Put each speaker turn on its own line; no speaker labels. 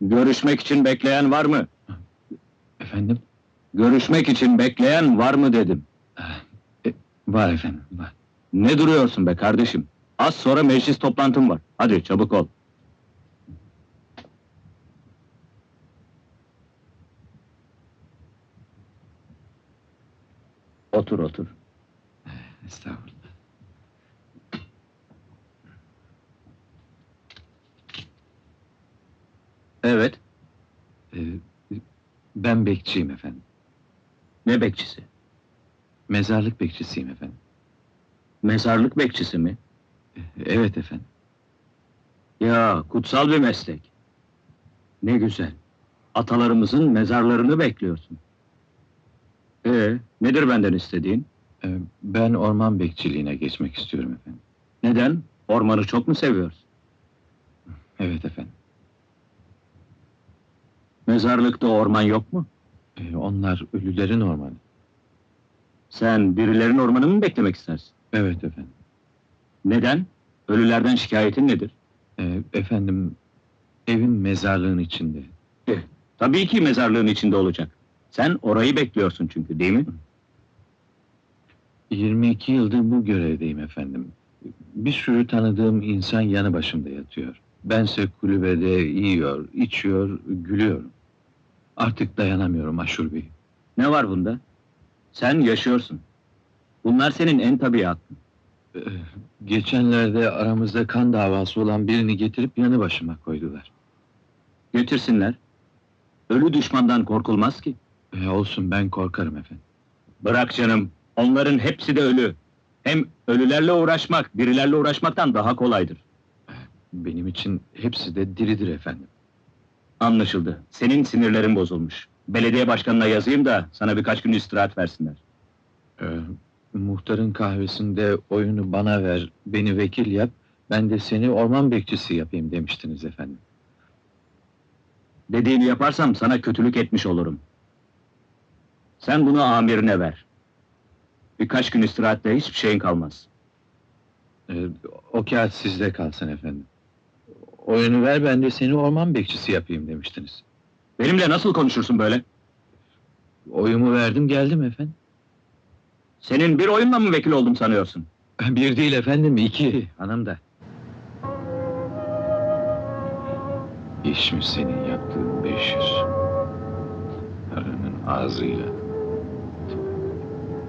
Görüşmek için bekleyen var mı?
Efendim?
Görüşmek için bekleyen var mı dedim.
E, var efendim, var.
Ne duruyorsun be kardeşim? Az sonra meclis toplantım var. Hadi çabuk ol. Otur otur.
Estağfurullah.
Evet.
E, ben bekçiyim efendim.
Ne bekçisi?
Mezarlık bekçisiyim efendim.
Mezarlık bekçisi mi?
E, evet efendim.
Ya kutsal bir meslek. Ne güzel. Atalarımızın mezarlarını bekliyorsun. Ee, nedir benden istediğin?
E, ben orman bekçiliğine geçmek istiyorum efendim.
Neden? Ormanı çok mu seviyorsun?
Evet efendim.
Mezarlıkta orman yok mu?
E, onlar ölülerin ormanı.
Sen birilerin ormanı mı beklemek istersin?
Evet efendim.
Neden? Ölülerden şikayetin nedir?
E, efendim, evim mezarlığın içinde.
Tabii ki mezarlığın içinde olacak. Sen orayı bekliyorsun çünkü, değil mi?
22 yıldır bu görevdeyim efendim. Bir sürü tanıdığım insan yanı başımda yatıyor. Bense kulübede yiyor, içiyor, gülüyorum. Artık dayanamıyorum Aşur Bey.
Ne var bunda? Sen yaşıyorsun. Bunlar senin en tabii hakkın.
Ee, geçenlerde aramızda kan davası olan birini getirip yanı başıma koydular.
Getirsinler. Ölü düşmandan korkulmaz ki.
Ee, olsun ben korkarım efendim.
Bırak canım, onların hepsi de ölü. Hem ölülerle uğraşmak, birilerle uğraşmaktan daha kolaydır.
Benim için hepsi de diridir efendim.
Anlaşıldı. Senin sinirlerin bozulmuş. Belediye başkanına yazayım da sana birkaç gün istirahat versinler.
Ee, muhtarın kahvesinde oyunu bana ver, beni vekil yap, ben de seni orman bekçisi yapayım demiştiniz efendim.
Dediğini yaparsam sana kötülük etmiş olurum. Sen bunu amirine ver. Birkaç gün istirahatte hiçbir şeyin kalmaz.
Ee, o kağıt sizde kalsın efendim. Oyunu ver, ben de seni orman bekçisi yapayım demiştiniz.
Benimle nasıl konuşursun böyle?
Oyumu verdim, geldim efendim.
Senin bir oyunla mı vekil oldum sanıyorsun?
Bir değil efendim, iki. Hanım da. İş mi senin yaptığın 500? Karının ağzıyla.